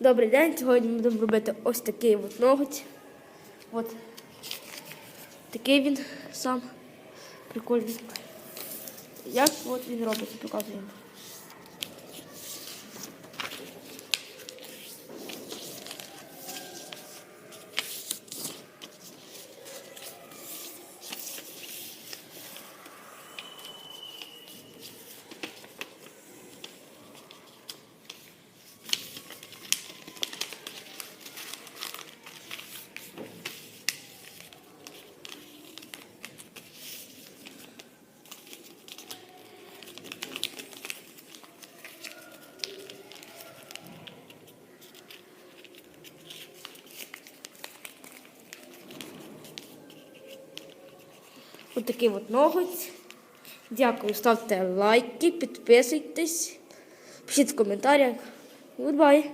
Добрий день. Сьогодні ми будемо робити ось такий от ноготь. От такий він сам прикольний. Як от він робиться, показуємо. Ось такий от ноготь. Дякую, ставте лайки, підписуйтесь, пишіть в коментарях. Goodbye!